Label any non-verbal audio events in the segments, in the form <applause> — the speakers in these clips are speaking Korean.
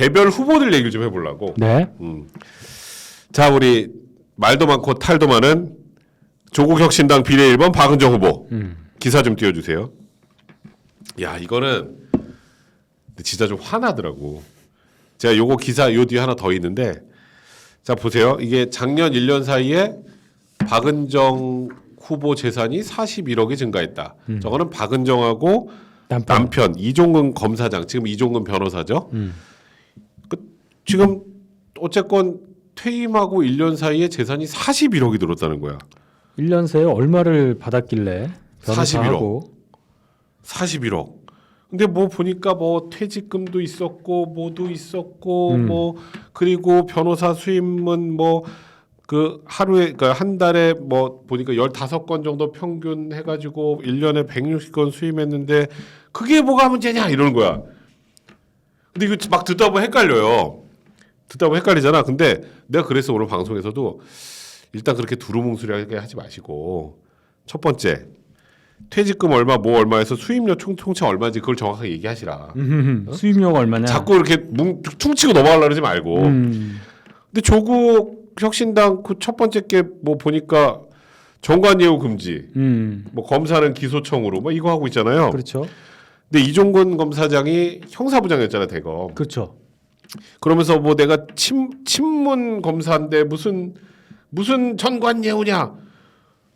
개별 후보들 얘기를 좀 해보려고. 네. 음. 자 우리 말도 많고 탈도 많은 조국혁신당 비례 1번 박은정 후보 음. 기사 좀 띄워주세요. 야 이거는 진짜 좀 화나더라고. 제가 요거 기사 요 뒤에 하나 더 있는데 자 보세요. 이게 작년 1년 사이에 박은정 후보 재산이 41억이 증가했다. 저거는 박은정하고 남편. 남편 이종근 검사장 지금 이종근 변호사죠. 지금 어쨌건 퇴임하고 1년 사이에 재산이 41억이 들었다는 거야. 1년 새에 얼마를 받았길래 41억. 변호사하고 41억. 근데 뭐 보니까 뭐 퇴직금도 있었고 뭐도 있었고 음. 뭐 그리고 변호사 수임은 뭐 그 하루에 그러니까 한 달에 뭐 보니까 15건 정도 평균 해 가지고 1년에 160건 수임했는데 그게 뭐가 문제냐 이러는 거야. 근데 이거 막 듣다 보면 헷갈려요. 듣다 보면 헷갈리잖아. 근데 내가 그래서 오늘 방송에서도 일단 그렇게 두루뭉술하게 하지 마시고 첫 번째 퇴직금 얼마 뭐 얼마에서 수임료 총 통째 얼마인지 그걸 정확하게 얘기하시라. 음흠. 수입료가 얼마냐? 자꾸 이렇게 뭉, 퉁치고 넘어가려 그러지 말고. 음. 근데 조국 혁신당 그 첫 번째 게 뭐 보니까 정관 예우 금지, 음. 뭐 검사는 기소청으로 뭐 이거 하고 있잖아요. 그렇죠. 근데 이종건 검사장이 형사부장이었잖아 대검. 그렇죠. 그러면서 뭐 내가 친 친문 검사인데 무슨 무슨 전관 예우냐?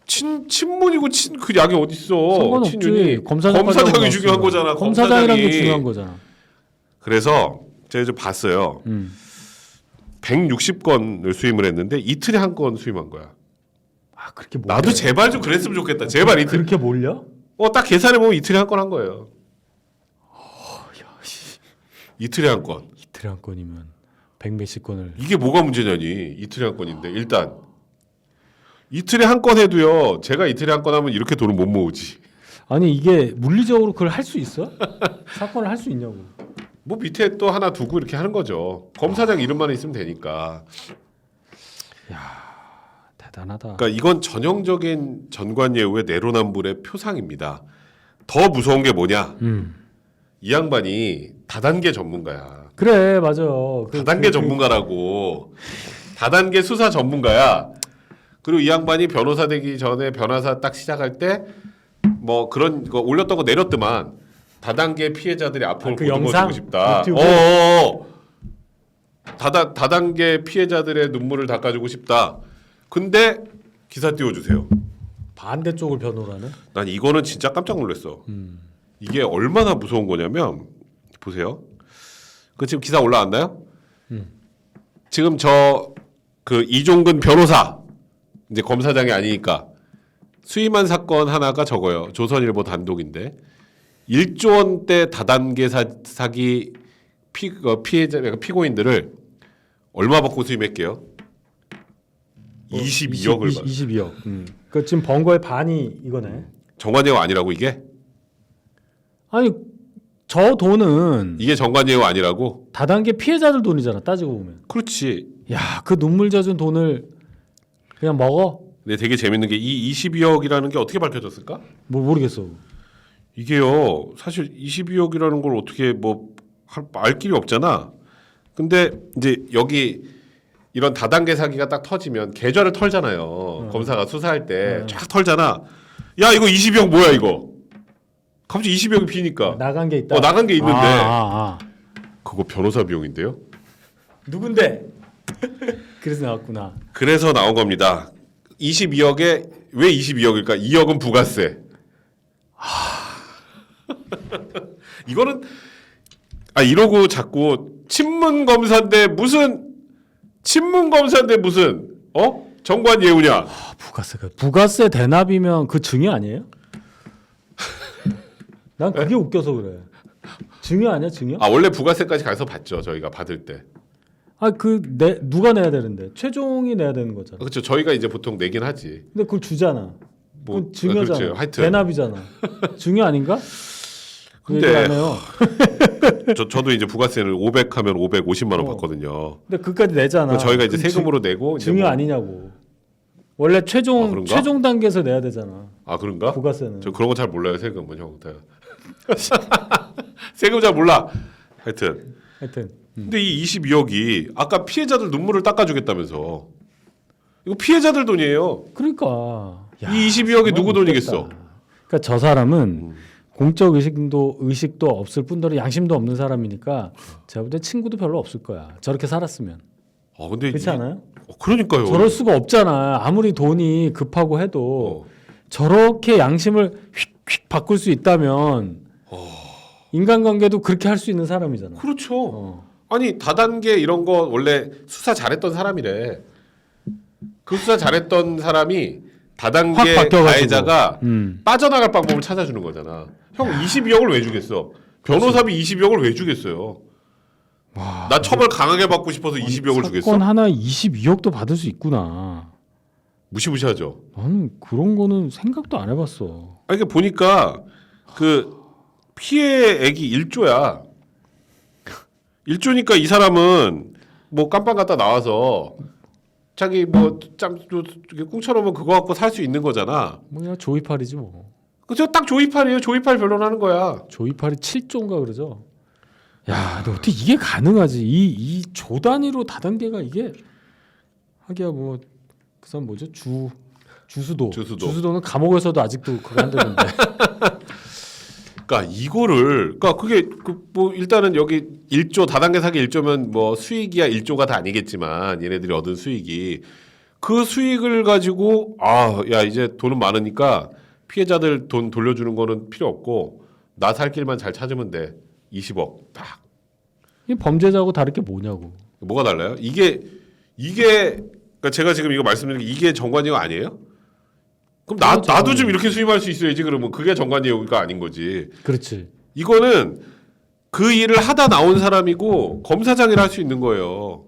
친 친문이고 친 그 약이 어디 있어? 상관없지. 친윤이 검사장 검사장이 중요한 거잖아. 검사장이라는 게 검사장이. 중요한 거잖아. 그래서 제가 좀 봤어요. 음. 160건을 수임을 했는데 이틀에 한 건 수임한 거야. 아 그렇게 몰려? 나도 제발 좀 그랬으면 좋겠다. 제발 이틀. 그렇게 몰려? 어 딱 계산해 보면 이틀에 한 건 한 거예요. 이틀에 한 건. 이틀에 한 건이면 백 몇십 건을 이게 뭐가 문제냐니 이틀에 한 건인데 일단 이틀에 한 건 해도요. 제가 이틀에 한 건 하면 이렇게 돈을 못 모으지. 아니 이게 물리적으로 그걸 할 수 있어? <laughs> 사건을 할 수 있냐고. 뭐 밑에 또 하나 두고 이렇게 하는 거죠. 검사장 이름만 있으면 되니까. 대단하다. 그러니까 이건 전형적인 전관예우의 내로남불의 표상입니다. 더 무서운 게 뭐냐? 음. 이 양반이 다단계 전문가야. 그래 맞아. 그- 다단계 그- 전문가라고. 다단계 수사 전문가야. 그리고 이 양반이 변호사 되기 전에 변호사 딱 시작할 때 뭐 그런 거 올렸던 거 내렸더만 다단계 피해자들이 앞으로 아, 그 보듬어주고 영상? 싶다. 유튜브? 어어어. 다다 다단계 피해자들의 눈물을 닦아주고 싶다. 근데 기사 띄워주세요. 반대쪽을 변호라는. 난 이거는 진짜 깜짝 놀랐어. 음. 이게 얼마나 무서운 거냐면 보세요. 그 지금 기사 올라왔나요? 음. 지금 저 그 이종근 변호사 이제 검사장이 아니니까 수임한 사건 하나가 적어요. 조선일보 단독인데 1조 원대 다단계 사, 사기 피, 어, 피해자 그러니까 피고인들을 얼마 받고 수임했게요? 22억을 받. 22억. 음. 그 지금 번 거의 반이 이거네. 정관예우 아니라고 이게? 아니 저 돈은 이게 정관예우 아니라고? 다단계 피해자들 돈이잖아 따지고 보면. 그렇지. 야 그 눈물 젖은 돈을 그냥 먹어? 근데 되게 재밌는 게 이 22억이라는 게 어떻게 밝혀졌을까? 뭐 모르겠어. 이게요. 사실 22억이라는 걸 어떻게 뭐 알 길이 없잖아. 근데 이제 여기 이런 다단계 사기가 딱 터지면 계좌를 털잖아요. 검사가 수사할 때 쫙 털잖아. 야 이거 22억 뭐야 이거? 갑자기 22억이 비니까 나간 게 있다. 어, 나간 게 있는데. 아, 아, 아. 그거 변호사 비용인데요. 누군데? <laughs> 그래서 나왔구나. 그래서 나온 겁니다. 22억에 왜 22억일까? 2억은 부가세. <laughs> 이거는 아 이러고 자꾸 친문 검사인데 무슨 친문 검사인데 무슨 어 정관 예우냐? 아, 부가세가 부가세 대납이면 그 증여 아니에요? 난 그게 웃겨서 그래. 증여 아니야 증여? 아 원래 부가세까지 가서 받죠 저희가 받을 때. 아그내 누가 내야 되는데 최종이 내야 되는 거잖아. 그렇죠 저희가 이제 보통 내긴 하지. 근데 그걸 주잖아. 뭐 그건 증여잖아. 그렇죠. 하여튼 대납이잖아. 증여 아닌가? <laughs> 그 근데- 얘기를 안 해요. 저 저도 이제 부가세를 500 하면 550만 원 어. 받거든요. 근데 그까지 내잖아. 저희가 이제 그럼 세금으로 내고 증, 이제 증여 뭐- 아니냐고. 원래 최종 아, 그런가? 최종 단계에서 내야 되잖아. 아 그런가? 부가세는. 저 그런 거 잘 몰라요 세금은 형. 다. <laughs> 세금 잘 몰라. 하여튼 하여튼 근데 이 22억이 아까 피해자들 눈물을 닦아주겠다면서 이거 피해자들 돈이에요. 그러니까 야, 이 22억이 정말 누구. 돈이겠어? 그러니까 저 사람은 음. 공적 의식도 의식도 없을 뿐더러 양심도 없는 사람이니까 제가 볼 때 친구도 별로 없을 거야. 저렇게 살았으면 아 근데 그렇지 이- 않아요? 어, 그러니까요. 저럴 수가 없잖아. 아무리 돈이 급하고 해도 어. 저렇게 양심을 휙휙 바꿀 수 있다면 인간관계도 그렇게 할 수 있는 사람이잖아. 그렇죠. 어. 아니 다단계 이런 거 원래 수사 잘했던 사람이래. 그 수사 잘했던 사람이 확 다단계. 가해자가 음. 빠져나갈 방법을 찾아주는 거잖아. 형 22억을 왜 주겠어? 변호사비 22억을 왜 주겠어요? 나 처벌 강하게 받고 싶어서 22억을 주겠어? 사건 하나 22억도 받을 수 있구나. 무시무시하죠. 나는 그런 거는 생각도 안 해봤어. 아니 그 보니까 그 피해액이 1조야. 1조니까 이 사람은 뭐 깜빵 갔다 나와서 자기 뭐짬 꿍쳐놓으면 그거 갖고 살 수 있는 거잖아. 뭐야 조이팔이지 뭐. 그죠? 딱 조이팔이에요. 조이팔 변론하는 거야. 조이팔이 7조인가 그러죠. 야, 근데 어떻게 이게 가능하지? 이 이 조 단위로 다단계가 이게 하기야 뭐 그 사람 뭐죠? 주 주수도. 주수도. 주수도 는 감옥에서도 아직도 그거 한다는데. <laughs> 그러니까 이거를 그러니까 그게 그 뭐 일단은 여기 1조 다단계 사기 1조면 뭐 수익이야 1조가 다 아니겠지만 얘네들이 얻은 수익이 그 수익을 가지고 아 야 이제 돈은 많으니까 피해자들 돈 돌려주는 거는 필요 없고 나 살 길만 잘 찾으면 돼 20억 딱 이 범죄자하고 다를 게 뭐냐고. 뭐가 달라요? 이게 이게 그러니까 제가 지금 이거 말씀드린 게 이게 정관이가 아니에요? 그럼 나 그렇죠. 나도 좀 이렇게 수임할 수 있어야지 그러면 그게 정관이가 아닌 거지. 그렇지. 이거는 그 일을 하다 나온 사람이고 검사장이라 할 수 있는 거예요.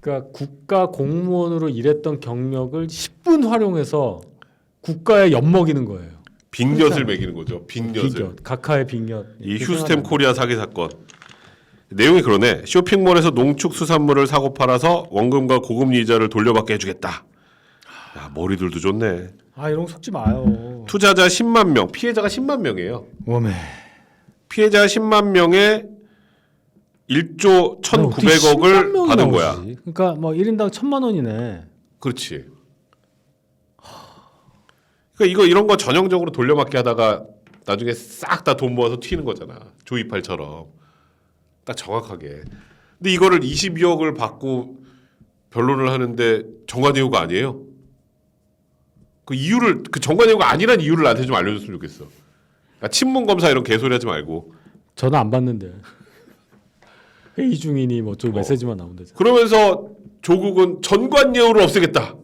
그러니까 국가 공무원으로 일했던 경력을 10분 활용해서 국가에 엿먹이는 거예요. 빅엿을 매기는 거죠. 빅엿을. 빅엿, 각하의 빅엿. 이 휴스템 코리아 사기 사건. 내용이 그러네. 쇼핑몰에서 농축 수산물을 사고 팔아서 원금과 고금리 이자를 돌려받게 해주겠다. 야 머리들도 좋네. 아 이런 거 속지 마요. 투자자 10만 명, 피해자가 10만 명이에요. 웜에. 피해자 10만 명에 1조 1,900억을 받은 거야. 그러니까 뭐 1인당 천만 원이네. 그렇지. 그러니까 이거 이런 거 전형적으로 돌려막기 하다가 나중에 싹 다 돈 모아서 튀는 거잖아. 조이팔처럼. 딱 정확하게. 근데 이거를 22억을 받고 변론을 하는데 정관예우가 아니에요. 그 이유를 그 정관예우가 아니란 이유를 나한테 좀 알려줬으면 좋겠어. 그러니까 친문 검사 이런 개소리 하지 말고 전화 안 받는데. 회의 중이니 뭐 어. 저 메시지만 나온대. 그러면서 조국은 전관예우를 없애겠다.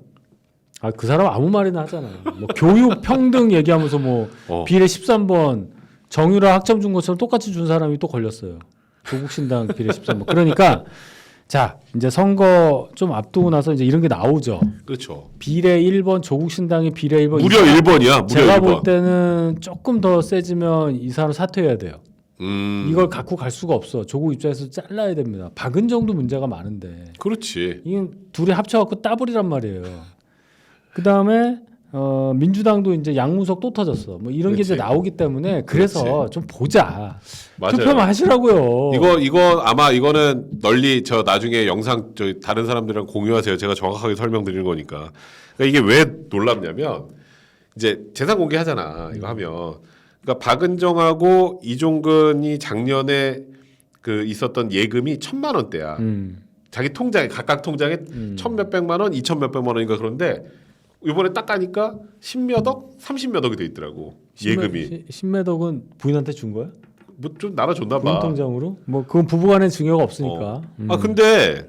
아 그 사람 아무 말이나 하잖아. 뭐 교육 평등 얘기하면서 뭐 어. 비례 13번 정유라 학점 준 것처럼 똑같이 준 사람이 또 걸렸어요. 조국 신당 비례 13번. 그러니까 자 이제 선거 좀 앞두고 나서 이제 이런 게 나오죠. 그렇죠. 비례 1번 조국 신당이 비례 1번 무려 1번이야. 무려 제가 1번. 볼 때는 조금 더 세지면 이 사람 사퇴해야 돼요. 음. 이걸 갖고 갈 수가 없어. 조국 입장에서 잘라야 됩니다. 박은정도 문제가 많은데 그렇지. 이게 둘이 합쳐갖고 따블이란 말이에요. 그 다음에 어, 민주당도 이제 양문석 또 터졌어. 뭐 이런 게 이제 그렇지. 나오기 때문에 그래서 좀 보자. 맞아요. 투표만 하시라고요. 이거 이거 아마 이거는 널리 저 나중에 영상 저 다른 사람들이랑 공유하세요. 제가 정확하게 설명드리는 거니까. 그러니까 이게 왜 놀랍냐면 이제 재산 공개하잖아. 이거 하면 그러니까 박은정하고 이종근이 작년에 그 있었던 예금이 천만 원대야. 음, 자기 통장에 각각 통장에 음. 천 몇백만 원, 이천 몇백만 원인가 그런데 이번에 딱 가니까 십몇 억, 삼십 몇 억이 돼 있더라고. 예금이 시- 신매덕은 부인한테 준 거야? 뭐 좀 나눠 줬나 부인 봐. 통장으로? 뭐 그건 부부간의 증여가 없으니까. 음. 아 근데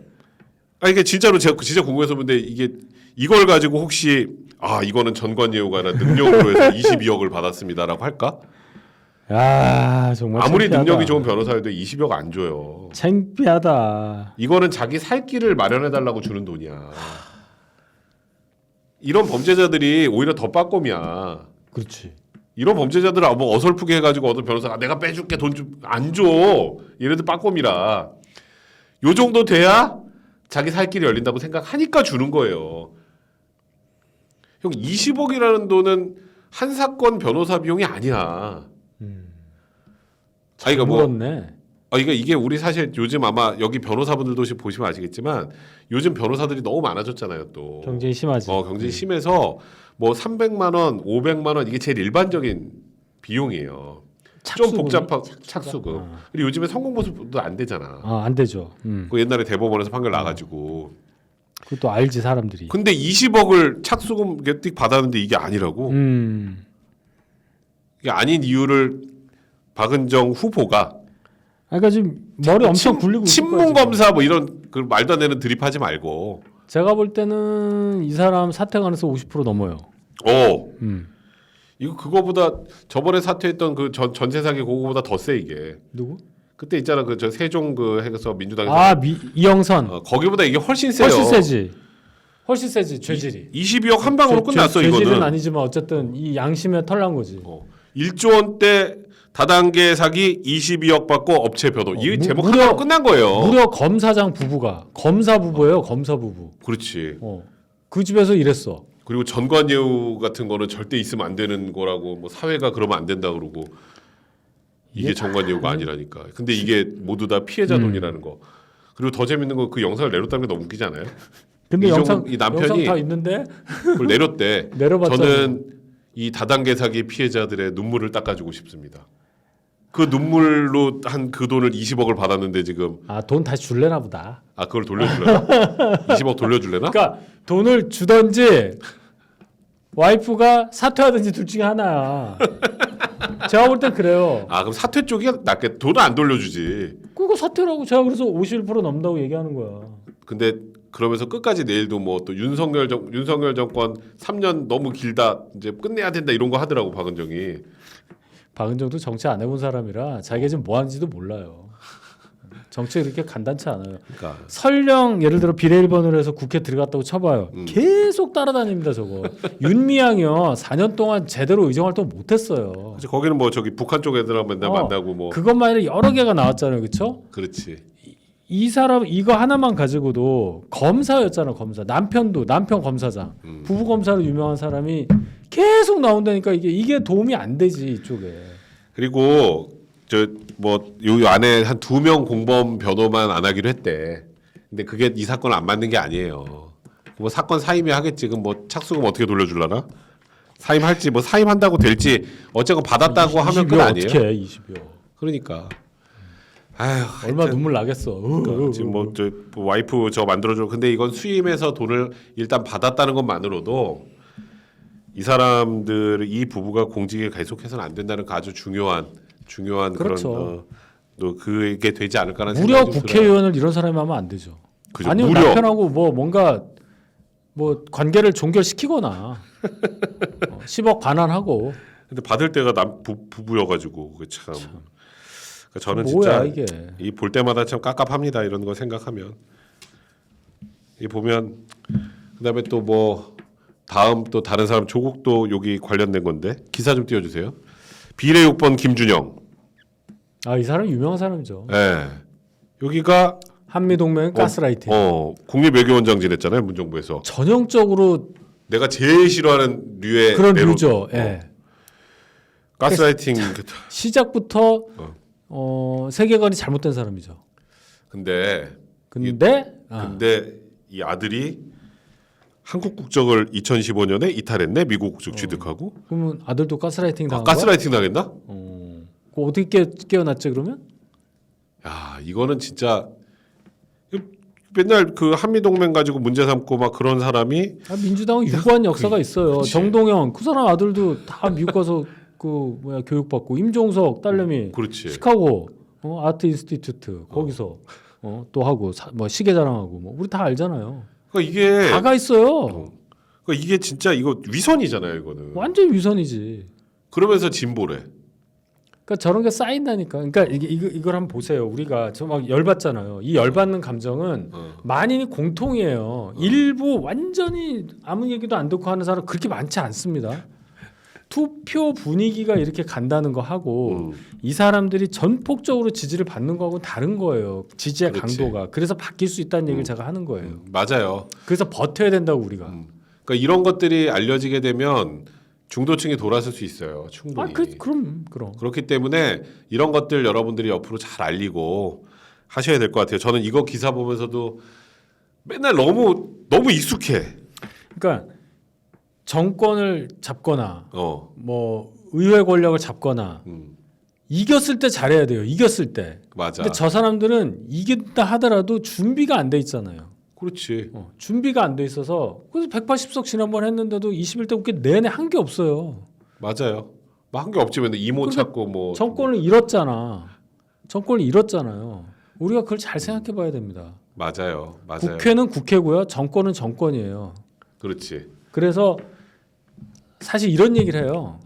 아 이게 진짜로 제가 진짜 궁금해서 근데 이게 이걸 가지고 혹시 아 이거는 전관예우가 아니라 능력으로 해서 22억을 <laughs> 받았습니다라고 할까? 야 정말 아무리 창피하다. 능력이 좋은 변호사여도 20억 안 줘요. 창피하다. 이거는 자기 살 길을 마련해 달라고 주는 돈이야. 이런 범죄자들이 오히려 더 빠꼼이야. 그렇지. 이런 범죄자들은 뭐 어설프게 해가지고 어떤 변호사가 내가 빼줄게 돈 좀 안 줘. 얘네들 빠꼼이라. 요 정도 돼야 자기 살 길이 열린다고 생각하니까 주는 거예요. 형 20억이라는 돈은 한 사건 변호사 비용이 아니야. 음. 아이가 뭐 물었네. 아 어, 이게 이게 우리 사실 요즘 아마 여기 변호사분들도 혹시 보시면 아시겠지만 요즘 변호사들이 너무 많아졌잖아요. 또 경쟁이 심하지. 어, 경쟁이 심해서 뭐 300만 원, 500만 원 이게 제일 일반적인 비용이에요. 좀 착수금이? 복잡한? 착수금. 아. 그리고 요즘에 성공 보수도 안 되잖아. 아, 안 되죠. 음. 그 옛날에 대법원에서 판결 나가지고. 그것도 알지 사람들이. 근데 20억을 착수금 띡 받았는데 이게 아니라고. 음. 이게 아닌 이유를 박은정 후보가 아, 그러니까 지금 머리 엄청 친- 굴리고 있을 거야, 친문 지금. 검사 뭐 이런 그 말도 안 되는 드립하지 말고. 제가 볼 때는 이 사람 사퇴 가능성 50% 넘어요. 어. 음. 이거 그거보다 저번에 사퇴했던 그 전, 전세 사기 그거보다 더 세 이게. 누구? 그때 있잖아 그 저 세종 그 해서 민주당에서 아, 미, 이영선. 어, 거기보다 이게 훨씬 세요. 훨씬 세지. 훨씬 세지 죄질이. 22억 한 방으로 죄- 끝났어 죄- 죄질은 이거는. 아니지만 어쨌든 이 양심에 털난 거지. 어. 1조 원대 다단계 사기 22억 받고 업체 변호. 어, 이 무- 제목 무려- 하나로 끝난 거예요. 무려 검사장 부부가 검사 부부예요. 검사 부부. 그렇지. 어. 그 집에서 일했어. 그리고 전관예우 같은 거는 절대 있으면 안 되는 거라고 뭐 사회가 그러면 안 된다 그러고 이게 이게 전관예우가 아니라니까. 근데 이게 모두 다 피해자 음. 돈이라는 거. 그리고 더 재밌는 건 그 영상을 내렸다는 게 너무 웃기지 않아요? 근데 이종- 영상 이 남편이- 영상 다 있는데 그걸 내렸대. <laughs> 내려봤자 저는 이 다단계 사기 피해자들의 눈물을 닦아주고 싶습니다. 그 눈물로 한 그 돈을 20억을 받았는데 지금 아 돈 다시 줄래나 보다. 아 그걸 돌려줄래나? <laughs> 20억 돌려줄래나? 그러니까 돈을 주던지 와이프가 사퇴하든지 둘 중에 하나야. <laughs> 제가 볼 땐 그래요. 아 그럼 사퇴 쪽이 낫겠. 돈을 안 돌려주지. 그거 사퇴라고 제가 그래서 51% 넘는다고 얘기하는 거야. 근데 그러면서 끝까지 내일도 뭐 또 윤석열 정 윤석열 정권 3년 너무 길다 이제 끝내야 된다 이런 거 하더라고 박은정이. 박은정도 정치 안 해본 사람이라 자기가 지금 뭐 하는지도 몰라요. 정치 그렇게 간단치 않아요. 그러니까 설령 예를 들어 비례 1번으로 해서 국회 들어갔다고 쳐봐요. 음. 계속 따라다닙니다 저거. 윤미향이요 4년 동안 제대로 의정 활동 못했어요. 그치, 거기는 뭐 저기 북한 쪽 애들하고 맨날 어, 만나고 뭐 그것만 아니라 여러 개가 나왔잖아요, 그렇죠? 그렇지. 이 사람 이거 하나만 가지고도 검사였잖아 검사 남편도 남편 검사장 음. 부부 검사로 유명한 사람이 계속 나온다니까 이게 이게 도움이 안 되지 이쪽에 그리고 저뭐요 안에 한 두 명 공범 변호만 안 하기로 했대. 근데 그게 이 사건 안 맞는 게 아니에요. 뭐 사건 사임이 하겠지. 그럼 뭐 착수금 어떻게 돌려줄라나? 사임할지 뭐 사임한다고 될지 어쨌건 받았다고 하면 끝 아니에요. 어떻게 20여 그러니까. 아휴 얼마 나 눈물 나겠어 그러니까 지금 뭐 저 와이프 저 만들어줘. 근데 이건 수임해서 돈을 일단 받았다는 것만으로도 이 사람들 이 부부가 공직에 계속해서는 안 된다는 그 아주 중요한 중요한 그렇죠. 그런 어, 또 그게 되지 않을까라는 무려 생각이. 국회의원을 이런 사람이 하면 안 되죠 그죠. 아니면 무려. 남편하고 뭐 뭔가 뭐 관계를 종결시키거나 어, <laughs> 10억 반환하고 근데 받을 때가 남 부, 부부여가지고 그게 참. 그러니까 저는 뭐야 진짜 이 볼 때마다 참 깝깝합니다 이런 거 생각하면 이 보면 그다음에 또뭐 다음 또 다른 사람 조국도 여기 관련된 건데 기사 좀 띄워주세요. 비례 6번 김준영. 아 이 사람 유명한 사람이죠. 예. 여기가 한미 동맹 가스라이팅. 어 국립 외교원장 지냈잖아요 문정부에서. 전형적으로 내가 제일 싫어하는 류의 그런 내로- 류죠. 어, 예. 가스라이팅 시작부터 어. 어. 세계관이 잘못된 사람이죠. 근데 근데 아, 근데 이 아들이 한국 국적을 2015년에 이탈했네 미국 국적 취득하고 그러면 아들도 가스라이팅 아, 당한? 가스라이팅 당했나? 어. 그거 어떻게 깨, 깨어났지 그러면? 야 이거는 진짜 맨날 그 한미 동맹 가지고 문제 삼고 막 그런 사람이 아, 민주당은 유구한 역사가 있어요. 그치. 정동영 그 사람 아들도 다 미국 가서 그 뭐야 교육받고 임종석 딸내미 그렇지 시카고 어, 아트 인스티튜트 거기서 어, 또 하고 사, 뭐 시계 자랑하고 뭐 우리 다 알잖아요. 그러니까 이게 다가 있어요. 어. 그러니까 이게 진짜 이거 위선이잖아요 이거는 완전 위선이지. 그러면서 진보래 그러니까 저런 게 쌓인다니까. 그러니까 이게 이거 이걸 한번 보세요. 우리가 저 막 열받잖아요. 이 열받는 감정은 어. 만인이 공통이에요. 일부 완전히 아무 얘기도 안 듣고 하는 사람 그렇게 많지 않습니다. 투표 분위기가 이렇게 간다는 거 하고 음. 이 사람들이 전폭적으로 지지를 받는 거하고 다른 거예요. 지지의 그렇지. 강도가. 그래서 바뀔 수 있다는 얘기를 음. 제가 하는 거예요. 음, 맞아요 그래서 버텨야 된다고 우리가. 음. 그러니까 이런 것들이 알려지게 되면 중도층이 돌아설 수 있어요. 충분히. 아, 그 그럼 그럼. 그렇기 때문에 이런 것들 여러분들이 옆으로 잘 알리고 하셔야 될 것 같아요. 저는 이거 기사 보면서도 맨날 너무 너무 익숙해. 그러니까 정권을 잡거나 어, 뭐 의회 권력을 잡거나 음, 이겼을 때 잘해야 돼요. 이겼을 때. 맞아. 근데 저 사람들은 이긴다 하더라도 준비가 안 돼 있잖아요. 그렇지. 어, 준비가 안 돼 있어서 그래서 180석 지난번 했는데도 21대 국회 내내 한 게 없어요. 맞아요. 뭐 한게 없지만 이모 그러니까 찾고 뭐 정권을 잃었잖아. 정권을 잃었잖아요. 우리가 그걸 잘 생각해 봐야 됩니다. 맞아요. 맞아요. 국회는 국회고요. 정권은 정권이에요. 그렇지. 그래서 사실 이런 얘기를 해요.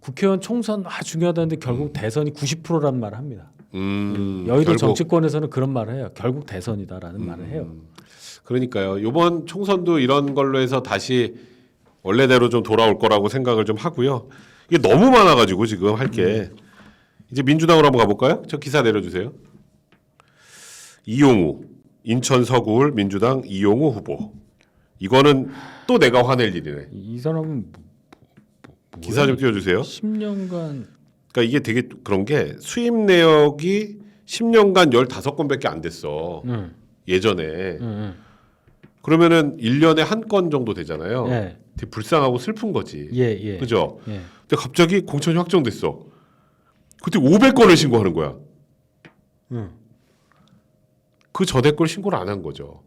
국회의원 총선 아 중요하다는데 결국 대선이 90%란 말을 합니다. 음, 여의도 결국, 정치권에서는 그런 말을 해요. 결국 대선이다라는 말을 해요. 음, 그러니까요. 이번 총선도 이런 걸로 해서 다시 원래대로 좀 돌아올 거라고 생각을 좀 하고요. 이게 너무 많아가지고 지금 할 게 이제 민주당으로 한번 가볼까요? 저 기사 내려주세요. 이용우 인천 서구울 민주당 이용우 후보. 이거는 또 내가 화낼 일이네. 이, 이 사람은 기사 좀 띄워주세요. 10년간 그러니까 이게 되게 그런 게 수입 내역이 10년간 15건밖에 안 됐어. 응, 예전에. 응, 응. 그러면은 1년에 한 건 정도 되잖아요. 예, 되게 불쌍하고 슬픈 거지. 예, 예. 그죠? 예. 근데 갑자기 공천이 확정됐어. 그때 500건을 신고하는 거야. 응. 그 전에 걸 신고를 안 한 거죠.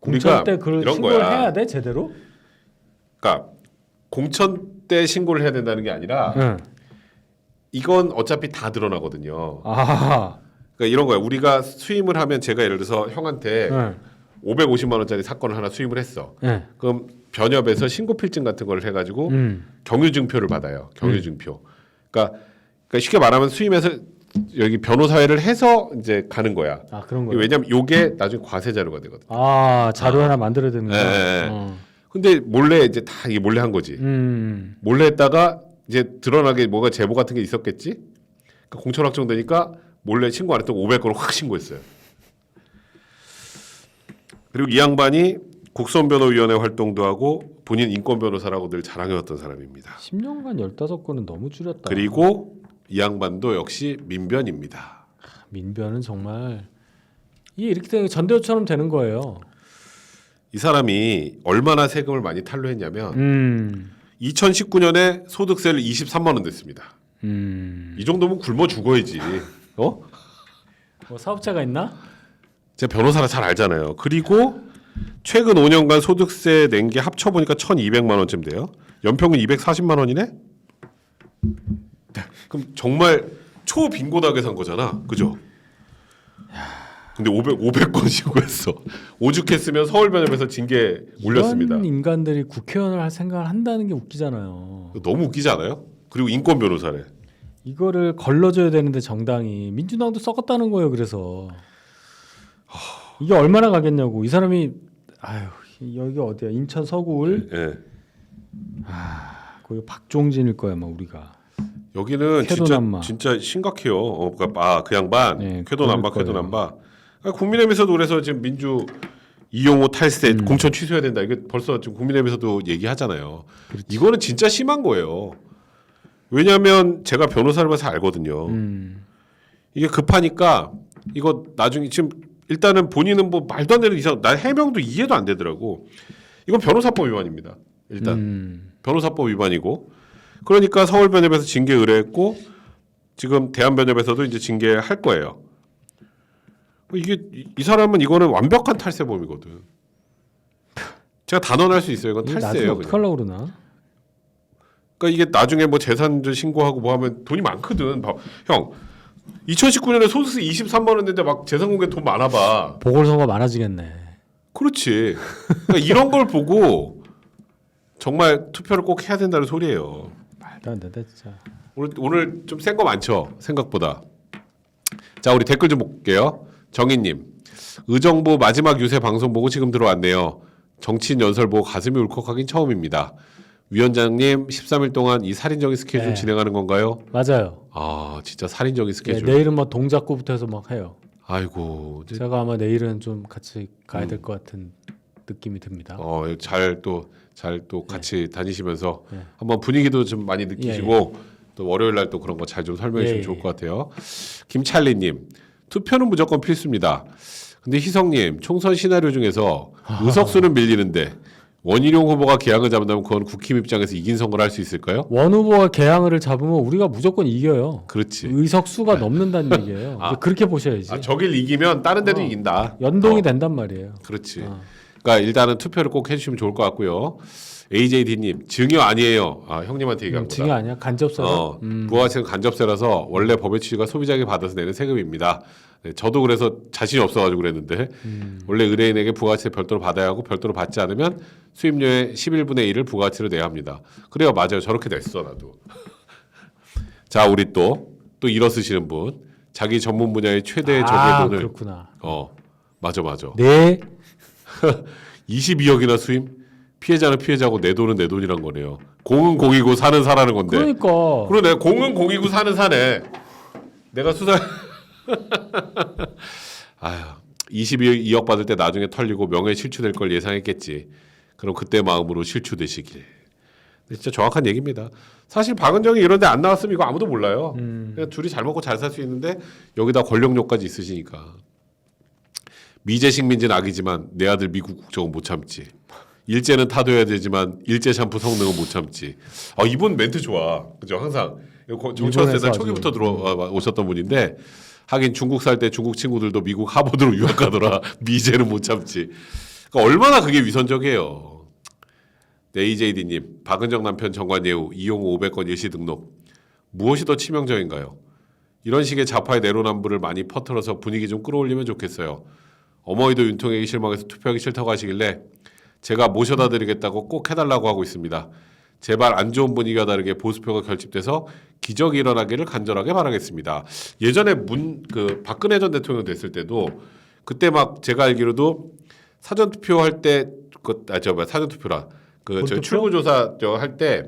공천 때 그걸 이런 신고를 거야. 해야 돼 제대로? 그러니까 공천 때 신고를 해야 된다는 게 아니라 응. 이건 어차피 다 드러나거든요. 아, 그러니까 이런 거야. 우리가 수임을 하면 제가 예를 들어서 형한테 응, 550만 원짜리 사건을 하나 수임을 했어. 예, 그럼 변협에서 신고 필증 같은 걸 해가지고 음, 경유증표를 받아요. 경유증표. 그러니까, 그러니까 쉽게 말하면 수임해서 여기 변호사회를 해서 이제 가는 거야. 아 그런 거요. 왜냐면 요게 나중에 과세 자료가 되거든. 아 자료 하나 만들어야 되는 거야. 예, 예, 예. 어. 근데 몰래 이제 다 이게 몰래 한 거지. 음, 몰래 했다가 이제 드러나게 뭐가 제보 같은 게 있었겠지. 그러니까 공천 확정되니까 몰래 신고 안 했던 500건을 확 신고했어요. 그리고 이 양반이 국선변호위원회 활동도 하고 본인 인권 변호사라고 늘 자랑해왔던 사람입니다. 10년간 15건은 너무 줄였다. 그리고 이 양반도 역시 민변입니다. 민변은 정말 이게 이렇게 되면 전대호처럼 되는 거예요. 이 사람이 얼마나 세금을 많이 탈루했냐면 음, 2019년에 소득세를 23만 원 냈습니다. 음. 이 정도면 굶어 죽어야지. 어? 뭐 사업자가 있나? 제가 변호사라 잘 알잖아요. 그리고 최근 5년간 소득세 낸 게 합쳐 보니까 1,200만 원쯤 돼요. 연평균 240만 원이네. 네, 그럼 정말 초빈곤하게 산 거잖아. 그죠? 근데 500 500건 신고했어. 오죽했으면 서울변협에서 징계 올렸습니다. 이런 인간들이 국회의원을 할 생각을 한다는 게 웃기잖아요. 너무 웃기지 않아요? 그리고 인권 변호사래. 이거를 걸러줘야 되는데 정당이 민주당도 썩었다는 거예요. 그래서 이게 얼마나 가겠냐고 이 사람이 아유 여기 어디야 인천 서구울 예. 거기 박종진일 거야 막 우리가 여기는 진짜 쾌도남마. 진짜 심각해요. 어, 그러니까 아, 그 양반 네, 쾌도남바 그럴 거예요. 쾌도남바. 아, 국민의힘에서도 그래서 지금 민주 이용호 탈세 음. 공천 취소해야 된다. 이게 벌써 지금 국민의힘에서도 얘기하잖아요. 그렇지. 이거는 진짜 심한 거예요. 왜냐하면 제가 변호사를 봐서 알거든요. 음, 이게 급하니까 이거 나중에 지금 일단은 본인은 뭐 말도 안 되는 이상 나 해명도 이해도 안 되더라고. 이건 변호사법 위반입니다. 일단 음, 변호사법 위반이고 그러니까 서울변협에서 징계 의뢰했고 지금 대한변협에서도 이제 징계할 거예요. 이게 이- 이 사람은 이거는 완벽한 탈세범이거든. 제가 단언할 수 있어요. 이건 탈세예요. 어떻게. 하려고 그러나? 그러니까 이게 나중에 뭐 재산들 신고하고 뭐 하면 돈이 많거든. 봐. 형 2019년에 소득세 23만 원 냈는데 막 재산 공개 돈 많아 봐. 보궐선거 많아지겠네. 그렇지. 그러니까 이런 걸 보고 정말 투표를 꼭 해야 된다는 소리예요. 말도 안 된다 진짜. 오늘 오늘 좀 센 거 많죠 생각보다. 자 우리 댓글 좀 볼게요. 정희님 의정부 마지막 유세 방송 보고 지금 들어왔네요. 정치인 연설 보고 가슴이 울컥하긴 처음입니다. 위원장님 13일 동안 이 살인적인 스케줄 네. 진행하는 건가요? 맞아요. 아 진짜 살인적인 네, 스케줄. 내일은 뭐 동작구부터 해서 막 해요. 아이고 이제 제가 아마 내일은 좀 같이 가야 음. 될것 같은 느낌이 듭니다. 어, 잘 또 잘 또 같이 다니시면서 네. 한번 분위기도 좀 많이 느끼시고 또 월요일 날 또 그런 거 잘 좀 설명해 주시면 예, 좋을 예. 것 같아요. 김찰리님 투표는 무조건 필수입니다. 근데 희성님 총선 시나리오 중에서 의석수는 밀리는데 원희룡 후보가 개항을 잡는다면 그건 국힘 입장에서 이긴 선거를 할 수 있을까요? 원 후보가 개항을 잡으면 우리가 무조건 이겨요. 그렇지. 의석 수가 넘는다는 얘기예요. 아. 그렇게 보셔야지. 아, 저길 이기면 다른 데도 어. 이긴다. 연동이 어, 된단 말이에요. 그렇지. 어. 그러니까 일단은 투표를 꼭 해주시면 좋을 것 같고요. AJD님 증여 아니에요. 아 형님한테 얘기한 음, 거다. 증여 아니야? 간접사. 어, 음. 부가세는 간접세라서 원래 법의 취지가 소비자에게 받아서 내는 세금입니다. 네, 저도 그래서 자신이 없어가지고 그랬는데 음. 원래 의뢰인에게 부가세 별도로 받아야 하고 별도로 받지 않으면 수입료의 11분의 1을 부가세로 내야 합니다. 그래요, 맞아요. 저렇게 냈어 나도. <laughs> 자, 우리 또또 일어서시는 분 자기 전문 분야의 최대의 아, 적의 돈을 그렇구나. 어 맞아 맞아 네. <laughs> 22억이나 수임 피해자는 피해자고 내 돈은 내 돈이란 거네요. 공은 공이고 사는 사라는 건데. 그러니까 그러네 공은 공이고 사는 사네. 내가 수사. <laughs> 아휴 22억 받을 때 나중에 털리고 명예 실추될 걸 예상했겠지. 그럼 그때 마음으로 실추되시길. 진짜 정확한 얘기입니다. 사실 박은정이 이런데 안 나왔으면 이거 아무도 몰라요. 음. 그냥 둘이 잘 먹고 잘 살 수 있는데 여기다 권력욕까지 있으시니까. 미제식 민지는 악이지만 내 아들 미국 국적은 못 참지. 일제는 타도해야 되지만 일제 샴푸 성능은 못 참지. 아 이분 멘트 좋아. 그죠? 항상 정치화세다 일본에서 초기부터 들어오셨던 분인데 하긴 중국 살 때 중국 친구들도 미국 하버드로 <laughs> 유학 가더라. 미제는 못 참지. 그러니까 얼마나 그게 위선적이에요. 네, AJD님, 박은정 남편 정관예우 이용호 500건 일시 등록 무엇이 더 치명적인가요? 이런 식의 좌파의 내로남불을 많이 퍼뜨려서 분위기 좀 끌어올리면 좋겠어요. 어머니도 윤통에게 실망해서 투표하기 싫다고 하시길래 제가 모셔다 드리겠다고 꼭 해달라고 하고 있습니다. 제발 안 좋은 분위기와 다르게 보수표가 결집돼서 기적이 일어나기를 간절하게 바라겠습니다. 예전에 문 그 박근혜 전 대통령 됐을 때도 그때 막 제가 알기로도 사전 투표 할 때 그 아 저 뭐야 사전 투표라 그 저? 출구조사 저 할 때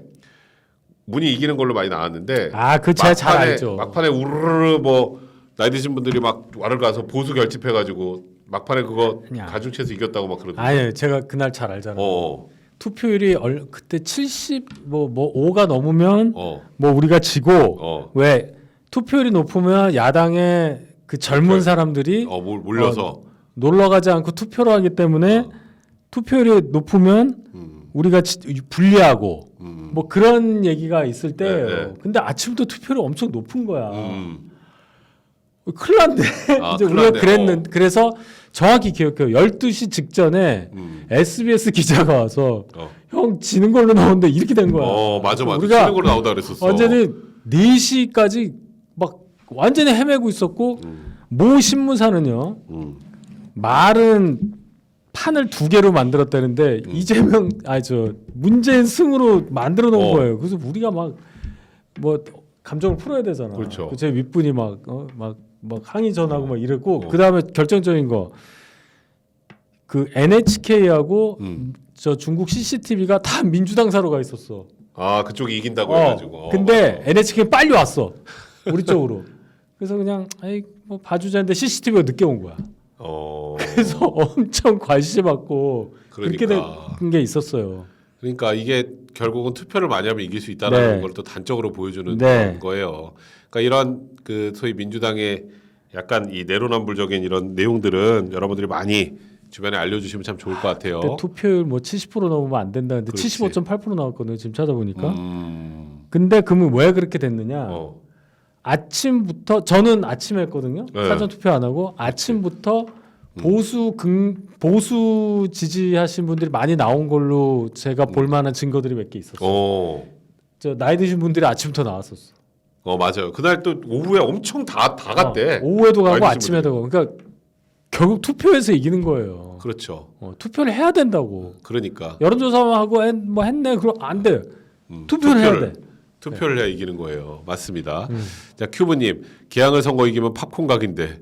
문이 이기는 걸로 많이 나왔는데 아, 그 제가 잘 알죠. 막판에 우르르 뭐 나이 드신 분들이 막 와를 가서 보수 결집해가지고 막판에 그거 아니야. 가중치에서 이겼다고 막 그러던데. 아니, 제가 그날 잘 알잖아요. 어, 투표율이 얼, 그때 70뭐뭐 5가 넘으면 어, 뭐 우리가 지고 어, 왜 투표율이 높으면 야당의 그 젊은 투표율. 사람들이 어, 몰- 몰려서 놀러 가지 않고 투표를 하기 때문에 어. 투표율이 높으면 음, 우리가 지- 불리하고 음, 뭐 그런 얘기가 있을 때예요. 네, 네. 근데 아침부터 투표율이 엄청 높은 거야. 음. 큰일 났네. 아, <laughs> 이제 큰일 우리가 났네. 그랬는 그래서 정확히 기억해요. 12시 직전에 음. SBS <laughs> 기자가 와서 어. 형 지는 걸로 나오는데 이렇게 된 거야. 어, 맞아, 맞아. 우리가 치는 걸로 나오다 그랬었어. 완전히 4시까지 막 완전히 헤매고 있었고 음, 모 신문사는요. 음. 말은 판을 두 개로 만들었다는데 이재명 아니 저 문재인 승으로 만들어 놓은 어. 거예요. 그래서 우리가 막 뭐 감정을 풀어야 되잖아. 그렇죠. 제 윗분이 막 어, 막, 막 항의 전하고 막 이랬고 어. 그 다음에 결정적인 거 그 NHK하고 음. 저 중국 CCTV가 다 민주당사로 가 있었어. 아, 그쪽이 이긴다고 어, 해가지고. 어, 근데 맞아. NHK 빨리 왔어. 우리 쪽으로. <laughs> 그래서 그냥 아이 뭐 봐주자는데 CCTV가 늦게 온 거야. 어, <laughs> 그래서 엄청 관심 받고 그렇게 그러니까. 된게 있었어요. 그러니까 이게 결국은 투표를 많이 하면 이길 수 있다는 네. 걸또 단적으로 보여주는 네. 거예요. 그러니까 이런 그 소위 민주당의 약간 이 내로남불적인 이런 내용들은 여러분들이 많이 주변에 알려주시면 참 좋을 것 같아요. 근데 투표율 뭐 70% 넘으면 안 된다는데 그렇지. 75.8% 나왔거든요. 지금 찾아보니까. 음, 근데 그러면 왜 그렇게 됐느냐? 어, 아침부터 저는 아침에 했거든요. 네. 사전 투표 안 하고 아침부터 보수 긍 보수 지지하신 분들이 많이 나온 걸로 제가 볼 만한 증거들이 몇 개 있었어요. 어, 저 나이 드신 분들이 아침부터 나왔었어. 어 맞아요. 그날 또 오후에 엄청 다 다 갔대. 어, 오후에도 가고 나이 드신 아침에도 가고. 그러니까 결국 투표에서 이기는 거예요. 그렇죠. 어, 투표를 해야 된다고. 그러니까 여론조사하고 했, 뭐 했네. 그럼 안 돼. 음, 투표를 해야 돼. 투표를 해야 이기는 거예요. 맞습니다. 음. 자 큐브님 개항을 선거 이기면 팝콘 각인데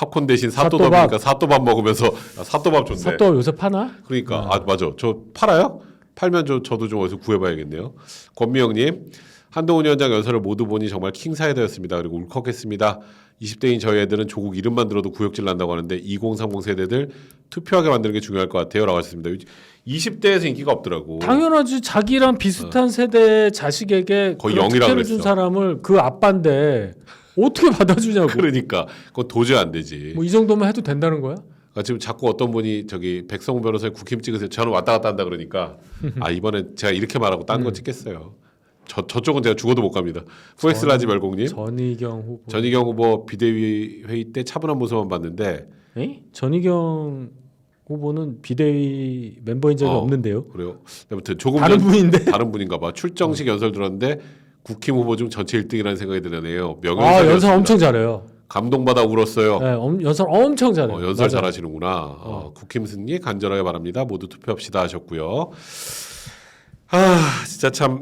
팝콘 대신 사또밥. 사또밥이니까 사또밥 먹으면서 아, 사또밥 좋네. 사또 요새 파나? 그러니까 아 맞아 저 팔아요? 팔면 저 저도 좀 어디서 구해봐야겠네요. 권미영님 한동훈 위원장 연설을 모두 보니 정말 킹 사이다였습니다. 그리고 울컥했습니다. 20대인 저희 애들은 조국 이름만 들어도 구역질 난다고 하는데 2030 세대들 투표하게 만드는 게 중요할 것 같아요라고 하셨습니다. 20대에서 인기가 없더라고. 당연하지 자기랑 비슷한 세대 자식에게 거의 그런 영이라 특혜를 준 그랬어. 사람을 그 아빠인데 어떻게 받아주냐고. 그러니까 그건 도저히 안 되지. 뭐 이 정도만 해도 된다는 거야? 그러니까 지금 자꾸 어떤 분이 저기 백성훈 변호사의 국힘 찍으세요. 저는 왔다 갔다 한다 그러니까 <laughs> 아 이번엔 제가 이렇게 말하고 딴 음. 거 찍겠어요. 저 저쪽은 제가 죽어도 못 갑니다. 후엑스 라지 별공님 전희경 후보. 전희경 후보 비대위 회의 때 차분한 모습만 봤는데 에? 전희경 후보는 비대위 멤버인 적이 어. 없는데요. 그래요. 아무튼 조금 다른 전 분인데. 다른 분인가 봐. 출정식 연설 들었는데 국힘 후보 중 전체 1등이라는 생각이 드네요. 명예훼손이었습니다. 아 연설 엄청 잘해요. 감동받아 울었어요. 네, 엄- 연설 엄청 잘해요. 어, 연설 맞아요. 잘하시는구나. 어, 국힘 승리 간절하게 바랍니다. 모두 투표합시다 하셨고요. 아 진짜 참이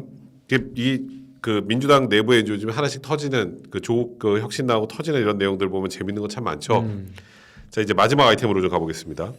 그 민주당 내부에 요즘 하나씩 터지는 그 조국 그 혁신 나오고 터지는 이런 내용들 보면 재밌는 거참 많죠. 음. 자 이제 마지막 아이템으로 좀 가보겠습니다.